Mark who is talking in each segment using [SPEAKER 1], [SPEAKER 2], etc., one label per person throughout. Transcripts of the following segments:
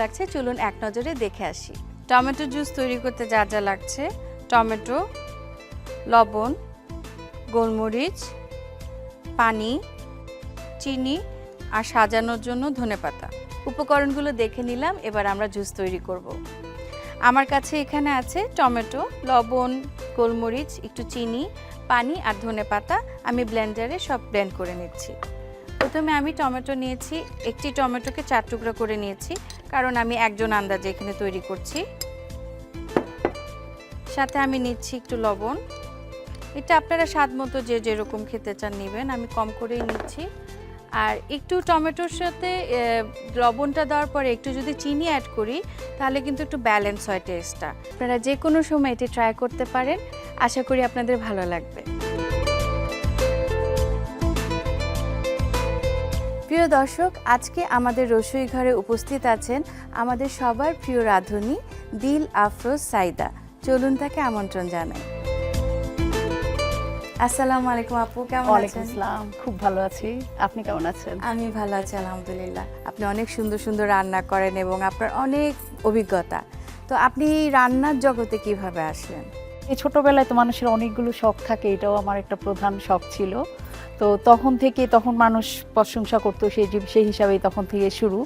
[SPEAKER 1] লাগছে? চলুন এক নজরে দেখে আসি। টমেটো জুস তৈরি করতে যা যা লাগছে। টমেটো, লবণ, গোলমরিচ, পানি, চিনি আর সাজানোর জন্য ধনেপাতা উপকরণগুলো দেখে নিলাম, এবার আমরা জুস তৈরি করব। আমার কাছে এখানে আছে টমেটো, লবণ, গোলমরিচ, একটু চিনি, পানি আর ধনেপাতা আমি ব্লেন্ডারে সব ব্লেন্ড করে নিচ্ছি। প্রথমে আমি টমেটো নিয়েছি, একটি টমেটোকে চার টুকরো করে নিয়েছি, কারণ আমি একজন আন্দাজে এখানে তৈরি করছি। সাথে আমি নিচ্ছি একটু লবণ। এটা আপনারা স্বাদ মতো যে যেরকম খেতে চান নেবেন, আমি কম করেই নিচ্ছি। আর একটু টমেটোর সাথে লবণটা দেওয়ার পরে একটু যদি চিনি অ্যাড করি, তাহলে কিন্তু একটু ব্যালেন্স হয় টেস্টটা আপনারা যে কোনো সময় এটি ট্রাই করতে পারেন। আশা করি আপনাদের ভালো লাগবে। প্রিয় দর্শক আজকে আমাদের রসুই ঘরে উপস্থিত আছেন আমাদের সবার প্রিয় রাঁধুনি দিল আফরোজ সাইদা। চলুন তাকে আমন্ত্রণ জানাই। আসসালামু আলাইকুম আপু কেমন আছেন?
[SPEAKER 2] আসসালাম খুব ভালো আছি। আপনি কেমন আছেন?
[SPEAKER 1] আমি ভালো আছি আলহামদুলিল্লাহ। আপনি অনেক সুন্দর সুন্দর রান্না করেন এবং আপনার অনেক অভিজ্ঞতা। তো আপনি রান্নার জগতে কীভাবে আসলেন?
[SPEAKER 2] এই ছোটবেলায় তো মানুষের অনেকগুলো শখ থাকে, এটাও আমার একটা প্রধান শখ ছিল। তো তখন থেকে তখন মানুষ প্রশংসা করতো সেই সেই হিসাবেই তখন থেকে শুরু।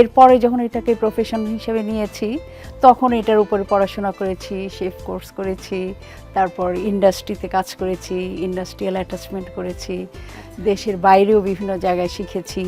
[SPEAKER 2] এরপরে যখন এটাকে প্রফেশন হিসেবে নিয়েছি, তখন এটার উপরে পড়াশোনা করেছি শেফ কোর্স করেছি, তারপর ইন্ডাস্ট্রিতে কাজ করেছি ইন্ডাস্ট্রিয়াল অ্যাটাচমেন্ট করেছি, দেশের বাইরেও বিভিন্ন জায়গায় শিখেছি।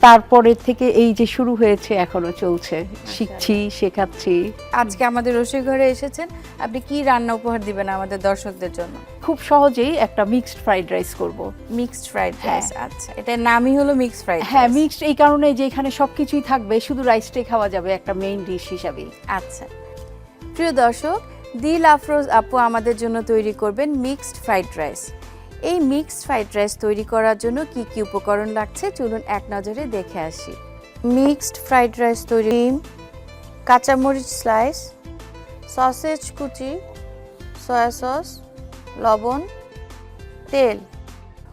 [SPEAKER 2] তারপরে থেকে এই যে শুরু হয়েছে এখনও চলছে। শিখছি শেখাচ্ছি।
[SPEAKER 1] আজকে আমাদের রসুই ঘরে এসেছেন আপনি কি রান্না উপহার দিবেন আমাদের দর্শকদের জন্য?
[SPEAKER 2] খুব সহজেই একটা মিক্সড ফ্রাইড রাইস করব।
[SPEAKER 1] Mixed fried. রাইস আচ্ছা। এটার নামই হলো মিক্সড ফ্রাইড
[SPEAKER 2] হ্যাঁ মিক্সড এই কারণে যে এখানে সবকিছুই থাকবে শুধু রাইসটাই খাওয়া যাবে একটা মেইন ডিশ হিসাবেই।
[SPEAKER 1] আচ্ছা। প্রিয় দর্শক দিল আফরোজ আপু আমাদের জন্য তৈরি করবেন মিক্সড ফ্রাইড রাইস এই মিক্সড ফ্রাইড রাইস তৈরি করার জন্য কি কি উপকরণ লাগছে? চলুন এক নজরে দেখে আসি। মিক্সড ফ্রাইড রাইস তৈরি কাঁচামরিচ স্লাইস সসেজ কুচি সয়া সস লবণ তেল।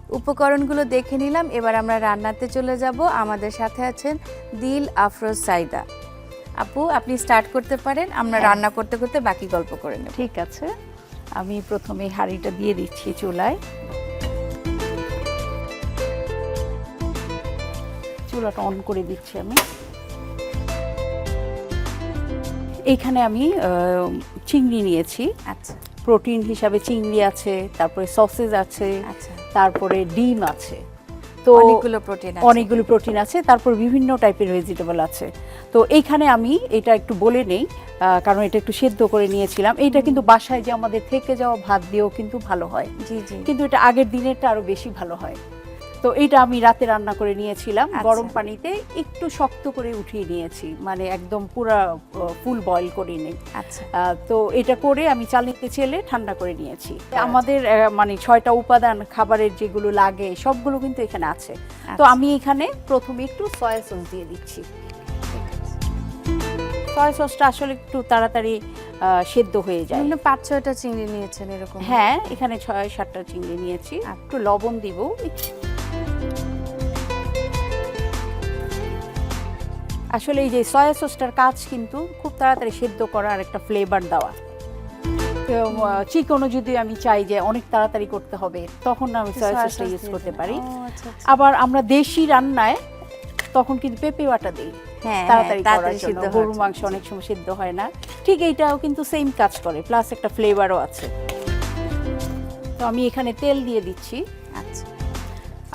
[SPEAKER 1] উপকরণগুলো দেখে নিলাম। এবার আমরা রান্নাতে চলে যাব। আমাদের সাথে আছেন দিল আফরোজ সাইদা। আপু আপনি স্টার্ট করতে পারেন। আমরা
[SPEAKER 2] হ্যাঁ।
[SPEAKER 1] রান্না করতে করতে বাকি গল্প করে নেব।
[SPEAKER 2] ঠিক আছে। আমি প্রথমে হাঁড়িটা দিয়ে দিচ্ছি চুলায়। চুলাটা অন করে দিচ্ছি আমি। এইখানে আমি চিংড়ি নিয়েছি।
[SPEAKER 1] আচ্ছা।
[SPEAKER 2] প্রোটিন হিসাবে চিংড়ি আছে তারপরে সসেজ আছে
[SPEAKER 1] আচ্ছা।
[SPEAKER 2] তারপরে ডিম আছে। তো
[SPEAKER 1] অনেকগুলো প্রোটিন আছে।
[SPEAKER 2] অনেকগুলো প্রোটিন আছে তারপর বিভিন্ন টাইপের ভেজিটেবল আছে। তো এইখানে আমি এটা একটু বলে নেই কারণ এটা একটু সেদ্ধ করে নিয়েছিলাম। এইটা কিন্তু বাসায় যে আমাদের থেকে যাওয়া ভাত দিয়েও কিন্তু ভালো হয়।
[SPEAKER 1] জি জি।
[SPEAKER 2] কিন্তু এটা আগের দিনেরটা আরও বেশি ভালো হয়। তো এটা আমি রাতে রান্না করে নিয়েছিলাম
[SPEAKER 1] আচ্ছা।
[SPEAKER 2] গরম পানিতে একটু শক্ত করে উঠিয়ে নিয়েছি মানে একদম পুরা ফুল বয়েল করে নেই।
[SPEAKER 1] আচ্ছা।
[SPEAKER 2] তো এটা করে আমি চালনিতে চেলে ঠান্ডা করে নিয়েছি।
[SPEAKER 1] আচ্ছা।
[SPEAKER 2] আমাদের মানে ছয়টা উপাদান খাবারের যেগুলো লাগে সবগুলো কিন্তু এখানে আছে। তো। আমি এখানে প্রথমে একটু সয়া সস দিয়ে দিচ্ছি। সয়া সসটা আসলে একটু তাড়াতাড়ি সেদ্ধ হয়ে যায়।
[SPEAKER 1] পাঁচ ছয়টা চিংড়ি নিয়েছেন এরকম।
[SPEAKER 2] হ্যাঁ এখানে ছয় সাতটা চিংড়ি নিয়েছি। একটু লবণ দিব। আসলে এই যে সয়া সসটার কাজ কিন্তু খুব তাড়াতাড়ি সেদ্ধ করা আর একটা ফ্লেভার দেওয়া। চিকনও যদি আমি চাই যে অনেক তাড়াতাড়ি করতে হবে তখন আমি সয়া সসটা ইউজ করতে পারি।
[SPEAKER 1] আচ্ছা, আচ্ছা।
[SPEAKER 2] আবার আমরা দেশি রান্নায় তখন কিন্তু পেঁপে বাটা দিই।
[SPEAKER 1] হ্যাঁ
[SPEAKER 2] তাড়াতাড়ি
[SPEAKER 1] হ্যাঁ,
[SPEAKER 2] করার জন্য। গরুর মাংস অনেক সময় সিদ্ধ হয় না। ঠিক এইটাও কিন্তু সেম কাজ করে প্লাস একটা ফ্লেভারও আছে। তো আমি এখানে তেল দিয়ে দিচ্ছি।
[SPEAKER 1] আচ্ছা।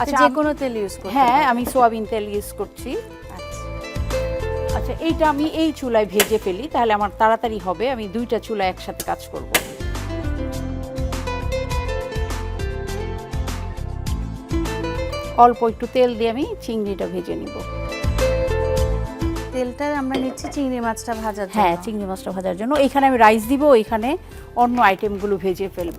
[SPEAKER 2] আচ্ছা
[SPEAKER 1] যে কোনো তেল ইউজ করতে
[SPEAKER 2] হ্যাঁ আমি সোয়াবিন তেল ইউজ করছি।
[SPEAKER 1] আচ্ছা
[SPEAKER 2] এইটা আমি এই চুলায় ভেজে ফেলি তাহলে আমার তাড়াতাড়ি হবে আমি দুইটা চুলা একসাথে কাজ করব। অল্প একটু তেল দিয়ে আমি চিংড়িটা ভেজে নিব।
[SPEAKER 1] তেলটা আমরা নিচ্ছি চিংড়ি মাছটা ভাজার জন্য।
[SPEAKER 2] হ্যাঁ চিংড়ি মাছটা ভাজার জন্য। এখানে আমি রাইস দিব এখানে অন্য আইটেমগুলো ভেজে ফেলব।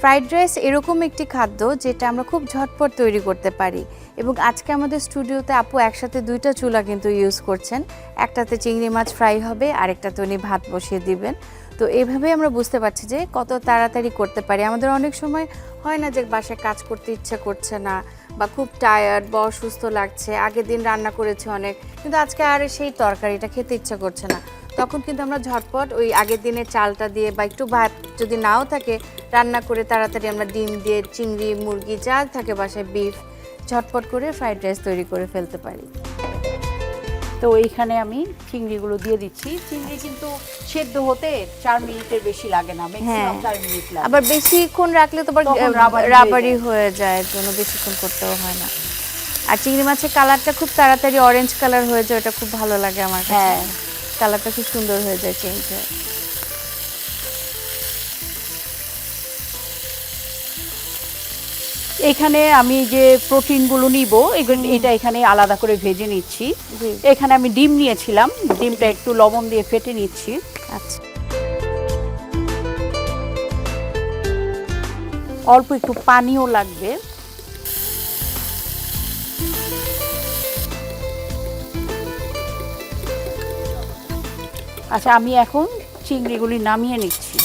[SPEAKER 1] ফ্রাইড রাইস এরকম একটি খাদ্য যেটা আমরা খুব ঝটপট তৈরি করতে পারি। এবং আজকে আমাদের স্টুডিওতে আপু একসাথে দুইটা চুলা কিন্তু ইউজ করছেন। একটাতে চিংড়ি মাছ ফ্রাই হবে, আরেকটাতে উনি ভাত বসিয়ে দিবেন। তো এইভাবে আমরা বুঝতে পারছি যে কত তাড়াতাড়ি করতে পারি। আমাদের অনেক সময় হয় না যে বাসায় কাজ করতে ইচ্ছে করছে না বা খুব টায়ার্ড বা অসুস্থ লাগছে, আগের দিন রান্না করেছে অনেক, কিন্তু আজকে আর সেই তরকারিটা খেতে ইচ্ছে করছে না। তখন কিন্তু আমরা ঝটপট ওই আগের দিনের চালটা দিয়ে বা একটু ভাত যদি নাও থাকে, রান্না করে তাড়াতাড়ি আমরা ডিম দিয়ে চিংড়ি, মুরগি, যা থাকে বাসায় বিফ ঝটপট করে ফ্রাইড রাইস তৈরি করে ফেলতে পারি
[SPEAKER 2] তো এইখানে আমি চিংড়িগুলো দিয়ে দিচ্ছি চিংড়ি কিন্তু সেদ্ধ হতে চার মিনিটের বেশি লাগে না ম্যাক্সিমাম। চার মিনিট লাগে
[SPEAKER 1] আবার বেশিক্ষণ রাখলে তো রাবারি। হয়ে যায় এর জন্য বেশিক্ষণ করতেও হয় না আর চিংড়ি মাছের কালারটা খুব তাড়াতাড়ি অরেঞ্জ কালার হয়ে যায় ওটা খুব ভালো লাগে আমার
[SPEAKER 2] হ্যাঁ।
[SPEAKER 1] কালারটা খুব সুন্দর হয়ে যায় চেঞ্জ হয়ে
[SPEAKER 2] এখানে আমি যে প্রোটিনগুলো নিব এটা এখানে আলাদা করে ভেজে নিচ্ছি। এখানে আমি ডিম নিয়েছিলাম ডিমটা একটু লবণ দিয়ে ফেটে নিচ্ছি।
[SPEAKER 1] আচ্ছা।
[SPEAKER 2] অল্প একটু পানিও লাগবে। আচ্ছা আমি এখন চিংড়িগুলি নামিয়ে নিচ্ছি।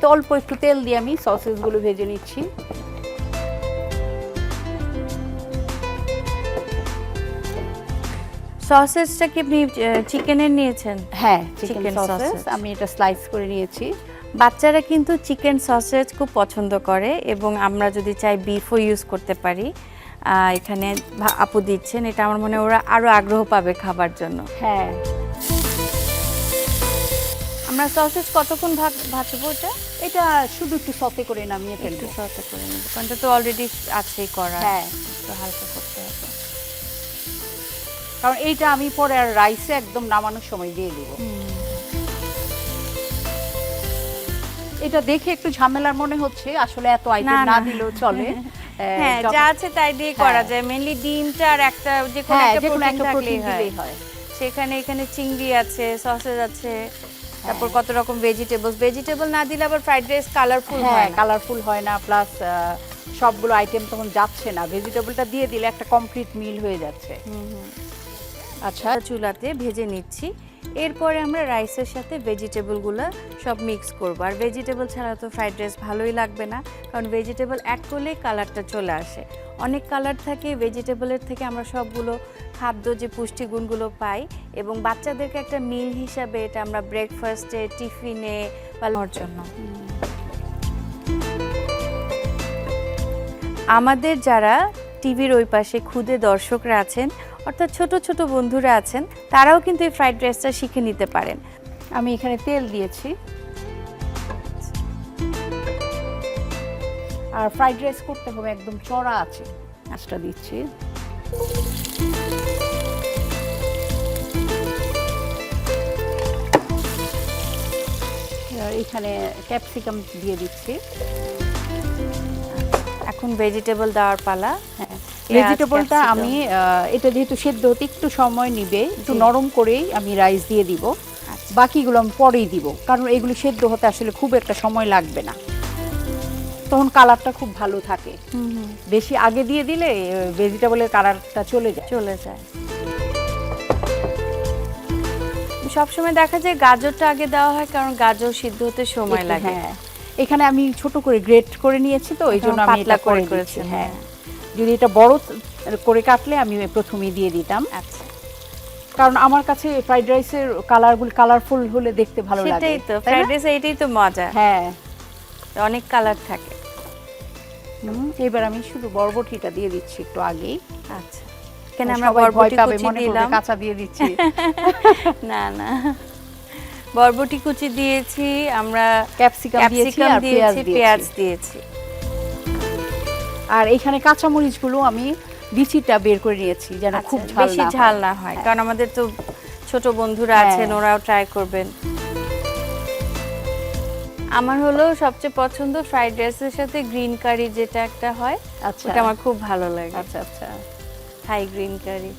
[SPEAKER 2] তো অল্প একটু তেল দিয়ে আমি সসেসগুলো ভেজে নিচ্ছি।
[SPEAKER 1] সসেসটা কি আপনি চিকেনের নিয়েছেন?
[SPEAKER 2] হ্যাঁ চিকেন সসেস আমি এটা স্লাইস করে নিয়েছি।
[SPEAKER 1] বাচ্চারা কিন্তু চিকেন সসেজ খুব পছন্দ করে এবং আমরা যদি চাই বিফও ইউজ করতে পারি। এখানে আপু দিচ্ছেন এটা আমার মনে ওরা আরও আগ্রহ পাবে খাবার জন্য।
[SPEAKER 2] হ্যাঁ।
[SPEAKER 1] আমরা সসেজ কতক্ষণ ভাগ ভাজবো এটা?
[SPEAKER 2] এটা শুধু একটু সতে করে নামিয়ে
[SPEAKER 1] একটু
[SPEAKER 2] ফেলব
[SPEAKER 1] সতে করে নেব কারণ তো অলরেডি আছেই করা।
[SPEAKER 2] হ্যাঁ।
[SPEAKER 1] একটু হালকা করতে হবে।
[SPEAKER 2] কারণ এইটা আমি পরে আর রাইসে একদম নামানোর সময় দিয়ে দিব। এটা দেখে একটু ঝামেলার মনে হচ্ছে আসলে এত আইটেম
[SPEAKER 1] না।
[SPEAKER 2] দিলেও চলে।
[SPEAKER 1] হ্যাঁ যা আছে তাই দিয়ে করা
[SPEAKER 2] হ্যাঁ।
[SPEAKER 1] যায়। মেনলি ডিমটা আর একটা যে কোনো
[SPEAKER 2] হ্যাঁ
[SPEAKER 1] একটা প্রোটিন হয়।
[SPEAKER 2] দিলেই হয়।
[SPEAKER 1] সেখানে এখানে চিংড়ি আছে সসেজ আছে তারপর কত রকম ভেজিটেবলস ভেজিটেবল না দিলে আবার ফ্রাইড রাইস কালারফুল
[SPEAKER 2] হ্যাঁ
[SPEAKER 1] হয়
[SPEAKER 2] কালারফুল হয় না প্লাস সবগুলো আইটেম তখন যাচ্ছে না। ভেজিটেবলটা দিয়ে দিলে একটা কমপ্লিট মিল হয়ে যাচ্ছে। আচ্ছা
[SPEAKER 1] চুলাতে ভেজে নিচ্ছি। এরপরে আমরা রাইসের সাথে ভেজিটেবলগুলো সব মিক্স করব। আর ভেজিটেবল ছাড়া তো ফ্রাইড রাইস ভালোই লাগবে না, কারণ ভেজিটেবল অ্যাড করলেই কালারটা চলে আসে। অনেক কালার থাকে, ভেজিটেবলের থেকে আমরা সবগুলো খাদ্য যে পুষ্টিগুণগুলো পাই এবং বাচ্চাদেরকে একটা মিল হিসাবে এটা আমরা ব্রেকফাস্টে টিফিনে বা জন্য। আমাদের যারা টিভির ওই পাশে খুদে দর্শকরা আছেন অর্থাৎ ছোট ছোট বন্ধুরা আছেন, তারাও কিন্তু এই ফ্রাইড রাইসটা শিখে নিতে পারেন।
[SPEAKER 2] আমি এখানে তেল দিয়েছি। আর ফ্রাইড রাইস করতে হবে একদম চড়া আছে। আঁচটা দিচ্ছি। এখানে ক্যাপসিকাম দিয়ে দিচ্ছি।
[SPEAKER 1] এখন ভেজিটেবল দেওয়ার পালা।
[SPEAKER 2] ভেজিটেবলটা আমি এটা যেহেতু সেদ্ধ হতে একটু সময় নিবে একটু নরম করেই আমি রাইস দিয়ে দিব।
[SPEAKER 1] আচ্ছা।
[SPEAKER 2] বাকিগুলো আমি পরেই দিব কারণ এগুলো সেদ্ধ হতে আসলে খুব একটা সময় লাগবে না। তখন কালারটা খুব ভালো থাকে। বেশি আগে দিয়ে দিলে ভেজিটেবলের কালারটা চলে যায়।
[SPEAKER 1] চলে যায়। সবসময় দেখা যায় গাজরটা আগে দেওয়া হয় কারণ গাজর সিদ্ধ হতে সময় লাগে।
[SPEAKER 2] হ্যাঁ। এখানে আমি ছোট করে গ্রেট করে নিয়েছি তো এই জন্য আমি এটা করে
[SPEAKER 1] করে
[SPEAKER 2] করেছি হ্যাঁ।
[SPEAKER 1] হ্যাঁ।
[SPEAKER 2] যদি এটা বড় করে কাটলে আমি প্রথমেই দিয়ে দিতাম।
[SPEAKER 1] আচ্ছা।
[SPEAKER 2] কারণ আমার কাছে ফ্রাইড রাইসের কালারগুলো কালারফুল হলে দেখতে ভালো লাগে।
[SPEAKER 1] সেটাই তো ফ্রাইড রাইস এইটাই তো মজা।
[SPEAKER 2] হ্যাঁ।
[SPEAKER 1] অনেক কালার থাকে।
[SPEAKER 2] এবার আমি শুধু বরবটিটা দিয়ে দিচ্ছি একটু আগেই।
[SPEAKER 1] আচ্ছা। কেন আমরা বরবটি কুচি দিলাম।
[SPEAKER 2] কাঁচা দিয়ে দিচ্ছি।
[SPEAKER 1] না না। বরবটি কুচি দিয়েছি আমরা
[SPEAKER 2] ক্যাপসিকাম দিয়েছি পেঁয়াজ
[SPEAKER 1] দিয়েছি পেঁয়াজ
[SPEAKER 2] দিয়েছি
[SPEAKER 1] দিয়েছি।
[SPEAKER 2] আর এখানে কাঁচা মরিচগুলো আমি বিচিটা বের করে নিয়েছি যেন
[SPEAKER 1] আচ্ছা,
[SPEAKER 2] খুব
[SPEAKER 1] বেশি ঝাল না হয়
[SPEAKER 2] হ্যাঁ।
[SPEAKER 1] কারণ আমাদের তো ছোট বন্ধুরা
[SPEAKER 2] হ্যাঁ।
[SPEAKER 1] আছেন ওরাও ট্রাই করবেন। আমার হলো সবচেয়ে পছন্দ ফ্রাইড রাইসের সাথে গ্রিন কারি যেটা একটা হয়
[SPEAKER 2] আচ্ছা।
[SPEAKER 1] ওটা আমার খুব ভালো লাগে।
[SPEAKER 2] আচ্ছা আচ্ছা।
[SPEAKER 1] থাই গ্রিন কারি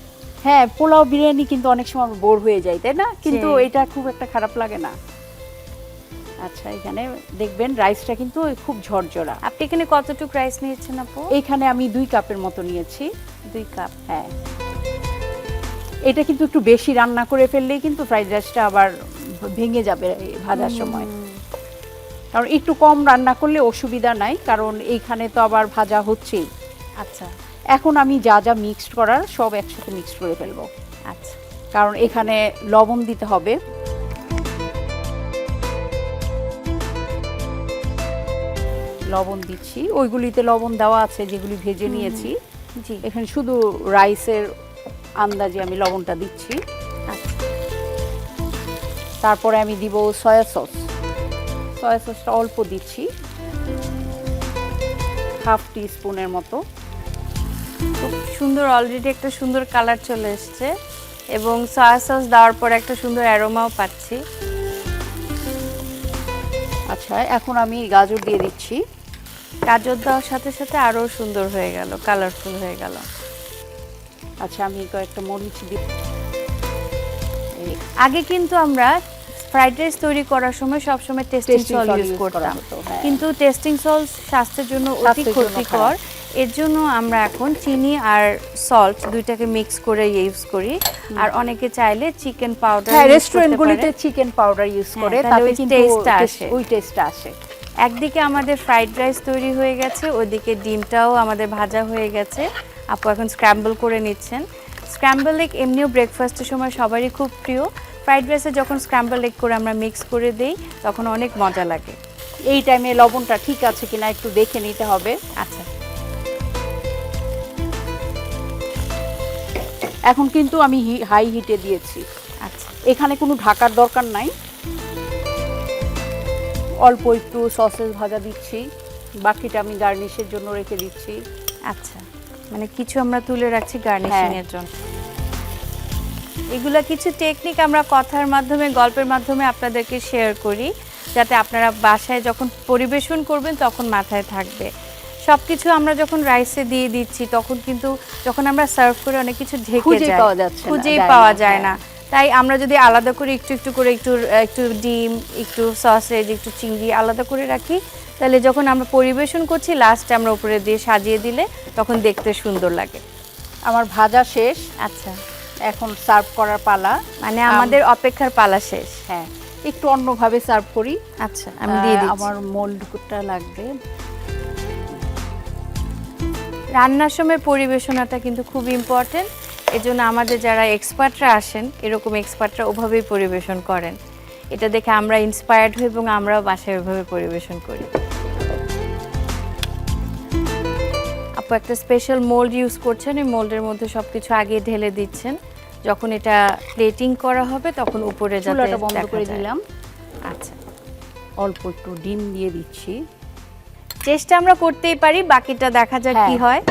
[SPEAKER 2] হ্যাঁ পোলাও বিরিয়ানি কিন্তু অনেক সময় বোর হয়ে যায় তাই না? কিন্তু। এটা খুব একটা খারাপ লাগে না। আচ্ছা এখানে দেখবেন রাইসটা কিন্তু খুব ঝরঝরা।
[SPEAKER 1] আপনি এখানে কতটুকু রাইস নিয়েছেন আপু?
[SPEAKER 2] এখানে আমি দুই কাপের মতো নিয়েছি।
[SPEAKER 1] দুই কাপ।
[SPEAKER 2] হ্যাঁ। এটা কিন্তু একটু বেশি রান্না করে ফেললেই কিন্তু ফ্রাইড রাইসটা আবার ভেঙে যাবে ভাজার সময়। কারণ একটু কম রান্না করলে অসুবিধা নাই কারণ এইখানে তো আবার ভাজা হচ্ছেই।
[SPEAKER 1] আচ্ছা।
[SPEAKER 2] এখন আমি যা যা মিক্সড করার সব একসাথে মিক্সড করে ফেলব।
[SPEAKER 1] আচ্ছা।
[SPEAKER 2] কারণ এখানে লবণ দিতে হবে। লবণ দিচ্ছি। ওইগুলিতে লবণ দেওয়া আছে যেগুলি ভেজে নিয়েছি।
[SPEAKER 1] জি।
[SPEAKER 2] এখানে শুধু রাইসের আন্দাজে আমি লবণটা দিচ্ছি।
[SPEAKER 1] আচ্ছা।
[SPEAKER 2] তারপরে আমি দিব সয়া সস। সয়া সসটা অল্প দিচ্ছি। হাফ টি স্পুনের মতো।
[SPEAKER 1] খুব সুন্দর অলরেডি একটা সুন্দর কালার চলে এসছে এবং সয়া সস দেওয়ার পর একটা সুন্দর অ্যারোমাও পাচ্ছি।
[SPEAKER 2] আচ্ছা এখন আমি গাজর দিয়ে দিচ্ছি।
[SPEAKER 1] গাজর দেওয়ার সাথে সাথে আরও সুন্দর হয়ে গেল কালারফুল হয়ে গেল।
[SPEAKER 2] আচ্ছা আমি কয়েকটা মরিচ দিই
[SPEAKER 1] আগে কিন্তু আমরা ফ্রাইড রাইস তৈরি করার সময় সবসময় টেস্টিং সল ইউজ করতাম।
[SPEAKER 2] হ্যাঁ।
[SPEAKER 1] কিন্তু টেস্টিং সল্ট স্বাস্থ্যের জন্য অতি ক্ষতিকর। এর জন্য আমরা এখন চিনি আর সল্ট দুইটাকে মিক্স করে ইউজ করি। আর অনেকে চাইলে চিকেন পাউডার
[SPEAKER 2] হ্যাঁ রেস্টুরেন্টগুলিতে চিকেন পাউডার ইউজ করে তাতে কিন্তু
[SPEAKER 1] taste-টা আসে।
[SPEAKER 2] ওই টেস্টটা আসে।
[SPEAKER 1] একদিকে আমাদের ফ্রাইড রাইস তৈরি হয়ে গেছে ওইদিকে ডিমটাও আমাদের ভাজা হয়ে গেছে। আপু এখন স্ক্র্যাম্বল করে নিচ্ছেন। স্ক্র্যাম্বল এগ এমনিও ব্রেকফাস্টের সময় সবারই খুব প্রিয়। ফ্রাইড রাইসে যখন স্ক্র্যাম্বল এগ করে আমরা মিক্স করে দেই তখন অনেক মজা লাগে।
[SPEAKER 2] এই টাইমে লবণটা ঠিক আছে কিনা একটু দেখে নিতে হবে।
[SPEAKER 1] আচ্ছা।
[SPEAKER 2] এখন কিন্তু আমি হাই হিটে দিয়েছি।
[SPEAKER 1] আচ্ছা।
[SPEAKER 2] এখানে কোনো ঢাকার দরকার নাই। অল্প একটু সসেস ভাজা দিচ্ছি। বাকিটা আমি গার্নিশের জন্য রেখে দিচ্ছি।
[SPEAKER 1] আচ্ছা মানে কিছু আমরা তুলে রাখছি গার্নিশিং
[SPEAKER 2] হ্যাঁ।
[SPEAKER 1] এর জন্য। এগুলা কিছু টেকনিক আমরা কথার মাধ্যমে গল্পের মাধ্যমে আপনাদেরকে শেয়ার করি যাতে আপনারা বাসায় যখন পরিবেশন করবেন তখন মাথায় থাকবে। সব কিছু আমরা যখন রাইসে দিয়ে দিচ্ছি তখন কিন্তু যখন আমরা সার্ভ করে অনেক কিছু ঢেকে যায় খুঁজেই পাওয়া যায়
[SPEAKER 2] হ্যাঁ।
[SPEAKER 1] না। তাই আমরা যদি আলাদা করে একটু একটু করে একটু একটু ডিম একটু সসেজ একটু চিংড়ি আলাদা করে রাখি তাহলে যখন আমরা পরিবেশন করছি লাস্টে আমরা উপরে দিয়ে সাজিয়ে দিলে তখন দেখতে সুন্দর লাগে।
[SPEAKER 2] আমার ভাজা শেষ।
[SPEAKER 1] আচ্ছা।
[SPEAKER 2] এখন সার্ভ করার পালা।
[SPEAKER 1] মানে আমাদের অপেক্ষার পালা শেষ।
[SPEAKER 2] হ্যাঁ একটু অন্যভাবে সার্ভ করি।
[SPEAKER 1] আচ্ছা আমি দিয়ে দিচ্ছি।
[SPEAKER 2] আমার মোল্ডটা লাগবে।
[SPEAKER 1] রান্নার সময় পরিবেশনাটা কিন্তু খুব ইম্পর্টেন্ট এজন্য আমাদের যারা এক্সপার্টরা আসেন এরকম এক্সপার্টরা ওভাবেই পরিবেশন করেন। এটা দেখে আমরা ইন্সপায়ার্ড হই এবং আমরাও বাসায় ওইভাবে পরিবেশন করি। আপু একটা স্পেশাল মোল্ড ইউজ করছেন এই মোল্ডের মধ্যে সব কিছু আগে ঢেলে দিচ্ছেন। যখন এটা প্লেটিং করা হবে তখন উপরে যাতে
[SPEAKER 2] বন্ধ করে দিলাম।
[SPEAKER 1] আচ্ছা।
[SPEAKER 2] অল্প একটু ডিম দিয়ে দিচ্ছি।
[SPEAKER 1] চেষ্টা আমরা করতেই পারি বাকিটা দেখা যাক কি
[SPEAKER 2] হ্যাঁ।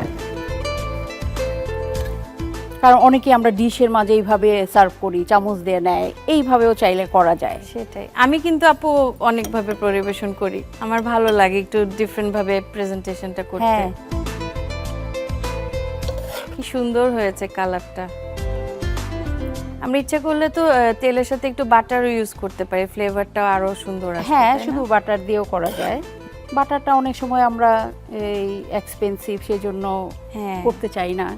[SPEAKER 2] কারণ অনেকে আমরা ডিশের মাঝে এইভাবে সার্ভ করি চামচ দিয়ে নেয় এইভাবেও চাইলে করা যায়।
[SPEAKER 1] সেটাই। আমি কিন্তু আপু অনেকভাবে পরিবেশন করি। আমার ভালো লাগে একটু ডিফারেন্ট ভাবে প্রেজেন্টেশনটা করতে।
[SPEAKER 2] হ্যাঁ।
[SPEAKER 1] কি সুন্দর হয়েছে কালারটা আমরা ইচ্ছা করলে তো তেলের সাথে একটু বাটারও ইউজ করতে পারি। ফ্লেভারটা আরও সুন্দর আসবে
[SPEAKER 2] হ্যাঁ
[SPEAKER 1] তাই না?
[SPEAKER 2] শুধু বাটার দিয়েও করা যায়। বাটারটা অনেক সময় আমরা এই এক্সপেন্সিভ সেজন্য
[SPEAKER 1] হ্যাঁ।
[SPEAKER 2] করতে চাই না।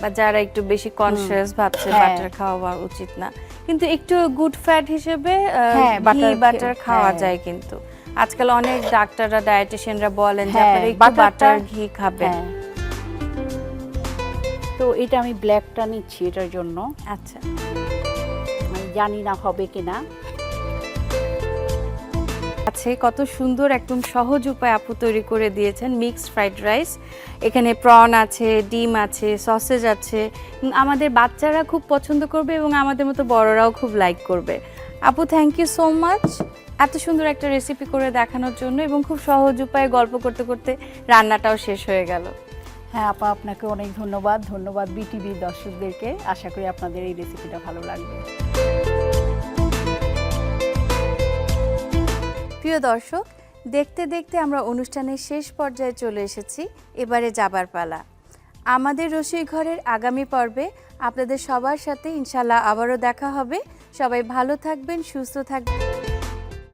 [SPEAKER 1] বা যারা একটু বেশি কনসিয়াস ভাবছে
[SPEAKER 2] হ্যাঁ।
[SPEAKER 1] বাটার খাওয়া উচিত না। কিন্তু একটু গুড ফ্যাট হিসেবে
[SPEAKER 2] হ্যাঁ,
[SPEAKER 1] বাটার
[SPEAKER 2] খে-
[SPEAKER 1] খাওয়া
[SPEAKER 2] হ্যাঁ।
[SPEAKER 1] যায় কিন্তু। আজকাল অনেক ডাক্তাররা ডায়েটিশিয়ানরা বলেন যে
[SPEAKER 2] হ্যাঁ,
[SPEAKER 1] আপনারা একটু বাটার ঘি খাবেন।
[SPEAKER 2] হ্যাঁ। তো এটা আমি ব্ল্যাকটা নিচ্ছি এটার জন্য।
[SPEAKER 1] আচ্ছা।
[SPEAKER 2] জানি না হবে কিনা।
[SPEAKER 1] আছে, কত সুন্দর একদম সহজ উপায় আপু তৈরি করে দিয়েছেন মিক্সড ফ্রাইড রাইস এখানে প্রন আছে, ডিম আছে সসেজ আছে। আমাদের বাচ্চারা খুব পছন্দ করবে এবং আমাদের মতো বড়রাও খুব লাইক করবে। আপু থ্যাংক ইউ সো মাচ এত সুন্দর একটা রেসিপি করে দেখানোর জন্য এবং খুব সহজ উপায়ে গল্প করতে করতে রান্নাটাও শেষ হয়ে গেল।
[SPEAKER 2] হ্যাঁ আপা, আপনাকে অনেক ধন্যবাদ। ধন্যবাদ বিটিভি দর্শকদেরকে। আশা করি আপনাদের এই রেসিপিটা ভালো লাগবে।
[SPEAKER 1] প্রিয় দর্শক, দেখতে দেখতে আমরা অনুষ্ঠানের শেষ পর্যায়ে চলে এসেছি, এবারে যাবার পালা। আমাদের রসুই ঘরের আগামী পর্বে আপনাদের সবার সাথে ইনশাল্লাহ আবারও দেখা হবে। সবাই ভালো থাকবেন, সুস্থ থাকবেন।